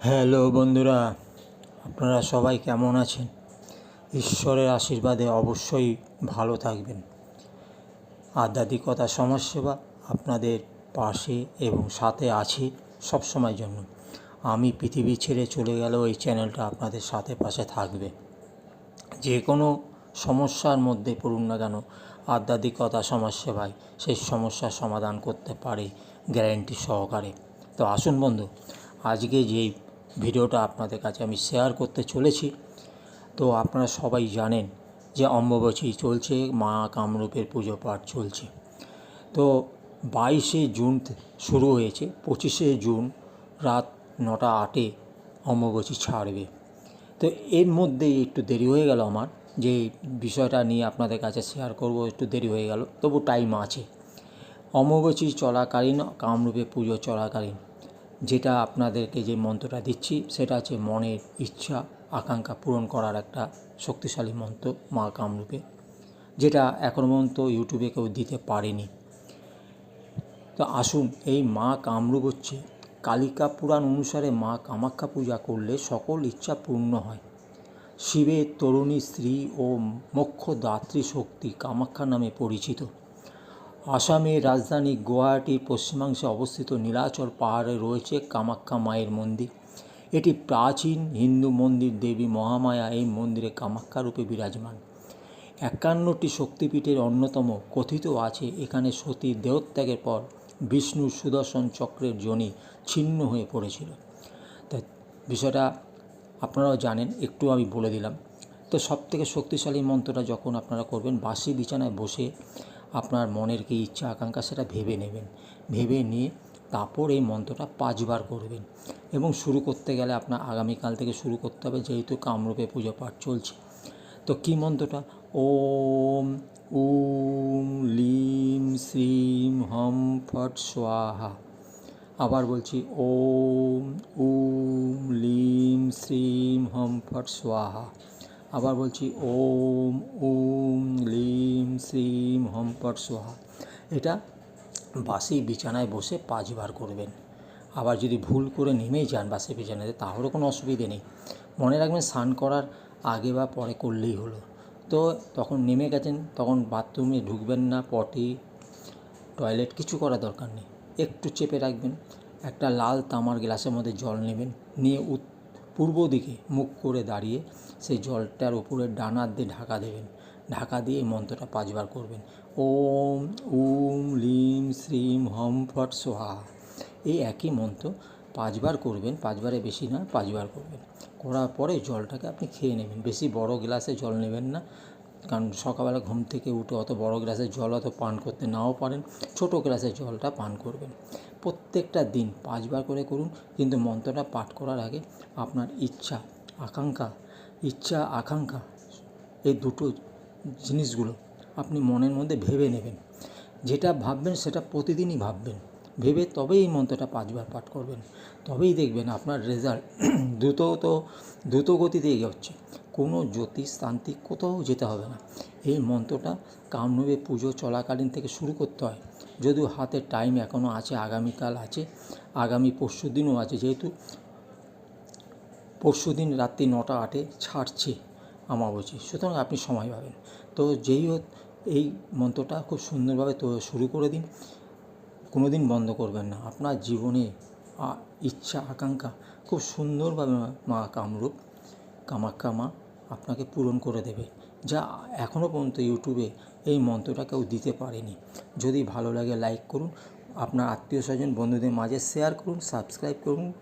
Hello বন্ধুরা, আপনারা সবাই কেমন আছেন? ঈশ্বরের আশীর্বাদে অবশ্যই ভালো থাকবেন। আধ্যাত্মিকতা সমাজসেবা আপনাদের পাশে এবং সাথে আছে সব সময় জন্য। আমি পৃথিবী ছেড়ে চলে গেলেও এই চ্যানেলটা আপনাদের সাথে পাশে থাকবে। যে কোনো সমস্যার মধ্যে পড়ুন না কেন, আধ্যাত্মিকতা সমাজসেবায় সেই সমস্যার সমাধান করতে পারে গ্যারেন্টি সহকারে। তো আসুন বন্ধু, আজকে যেই ভিডিওটা আপনাদের কাছে আমি শেয়ার করতে চলেছি। তো আপনারা সবাই জানেন যে অম্বুবাচী চলছে, মা কামরূপের পুজো পাঠ চলছে। তো বাইশে জুন শুরু হয়েছে, পঁচিশে জুন রাত নটা আটে অম্বুবাচী ছাড়বে। তো এর মধ্যেই একটু দেরি হয়ে গেল আমার, যে বিষয়টা নিয়ে আপনাদের কাছে শেয়ার করব, একটু দেরি হয়ে গেল, তবু টাইম আছে। অমাবস্যী চলাকালীন, কামরূপে পুজো চলাকালীন। যেটা আপনাদেরকে যে মন্ত্রটা দিচ্ছি, সেটা হচ্ছে মনের ইচ্ছা, আকাঙ্ক্ষা পূরণ করার একটা শক্তিশালী মন্ত্র মা কামরূপে যেটা এখনও পর্যন্ত ইউটিউবে কেউ দিতে পারেনি। তো আসুন, এই মা কামরূপ হচ্ছে কালিকা পুরাণ অনুসারে মা কামাখ্যা পূজা করলে সকল ইচ্ছা পূর্ণ হয়। শিবের তরুণী স্ত্রী ও মোক্ষ দাত্রী শক্তি কামাখ্যা নামে পরিচিত। আসামের রাজধানী গুয়াহাটির পশ্চিমাংশে অবস্থিত নীলাচল পাহাড়ে রয়েছে কামাখ্যা মায়ের মন্দির। এটি প্রাচীন হিন্দু মন্দির, দেবী মহামায়া এই মন্দিরে কামাখ্যা রূপে বিরাজমান। একান্নটি শক্তিপীঠের অন্যতম কথিত আছে। এখানে সতীর দেহত্যাগের পর বিষ্ণুর সুদর্শন চক্রের জনি ছিন্ন হয়ে পড়েছিল। তা বিষয়টা আপনারাও জানেন, একটু আমি বলে দিলাম। তো সব থেকে শক্তিশালী মন্ত্রটা যখন আপনারা করবেন বাসি বিছানায় বসে আপনার মনের কি ইচ্ছা, আকাঙ্ক্ষা সেটা ভেবে নেবেন। ভেবে নিয়ে তারপর এই মন্ত্রটা পাঁচবার করবেন এবং শুরু করতে গেলে আপনার আগামীকাল থেকে শুরু করতে হবে, যেহেতু কামরূপে পুজো পাঠ চলছে। তো কী মন্ত্রটা? ওম, উম, লিম, শ্রীম, হম, ফট স্বাহা আবার বলছি, ওম, উম, লিম, শ্রীম, হম, ফট স্বাহা আবার বলছি, ওম ওম, লিম, শ্রীম, হম ফট স্বাহা এটা বাসি বিছানায় বসে পাঁচবার করবেন। আবার যদি ভুল করে নেমেই যান বাসি বিছানাতে তাহলেও কোনো অসুবিধে নেই। মনে রাখবেন, স্নান করার আগে বা পরে করলেই হলো। তো তখন নেমে গেছেন, তখন বাথরুমে ঢুকবেন না, পটি, টয়লেট, কিছু করার দরকার নেই। একটু চেপে রাখবেন, একটা লাল তামার গ্লাসের মধ্যে জল নেবেন, নিয়ে উত- পূর্ব দিকে মুখ করে দাঁড়িয়ে সেই জলটার উপরে ডানার দিয়ে ঢাকা দেবেন। ঢাকা দিয়ে এই মন্ত্রটা পাঁচবার করবেন। ওম, উম, লিম, শ্রীম, হম, ফট, সোহা। এই একই মন্ত্র পাঁচবার করবেন, পাঁচবারে বেশি না, পাঁচবার করবেন। করার পরে জলটাকে আপনি খেয়ে নেবেন। বেশি বড় গ্লাসে জল নেবেন না, কারণ সকালবেলা ঘুম থেকে উঠে অত বড় গ্লাসের জল অত পান করতে নাও পারেন। ছোট গ্লাসের জলটা পান করবেন। প্রত্যেকটা দিন পাঁচবার করে করুন। কিন্তু মন্ত্রটা পাঠ করার আগে আপনার ইচ্ছা, আকাঙ্ক্ষা ইচ্ছা, আকাঙ্ক্ষা এই দুটো জিনিসগুলো আপনি মনের মধ্যে ভেবে নেবেন। যেটা ভাববেন সেটা প্রতিদিনই ভাববেন। ভেবে তবেই এই মন্ত্রটা পাঁচবার পাঠ করবেন। তবেই দেখবেন আপনার রেজাল্ট দ্রুত তো, দ্রুত গতিতে এগোচ্ছে কোনো জ্যোতিষ তান্ত্রিক কোথাও যেতে হবে না। এই মন্ত্রটা কামরূপে পুজো চলাকালীন থেকে শুরু করতে হয়। যদিও হাতে টাইম এখনও আছে, আগামীকাল আছে, আগামী পরশু দিনও আছে। যেহেতু পরশু দিন রাত্রি নটা আটে ছাড়ছে আমাবস্যী সুতরাং আপনি সময় পাবেন। তো যেই হোক, এই মন্ত্রটা খুব সুন্দরভাবে তো শুরু করে দিন। কোনো দিন বন্ধ করবেন না। আপনার জীবনে ইচ্ছা, আকাঙ্ক্ষা খুব সুন্দরভাবে মা- কামরূপ কামাক্ষা মা আপনাকে পূরণ করে দেবে। যা এখনও পর্যন্ত ইউটিউবে এই মন্ত্রটা কেউ দিতে পারেনি। যদি ভালো লাগে লাইক করুন, আপনার আত্মীয় স্বজন, বন্ধুদের মাঝে শেয়ার করুন, সাবস্ক্রাইব করুন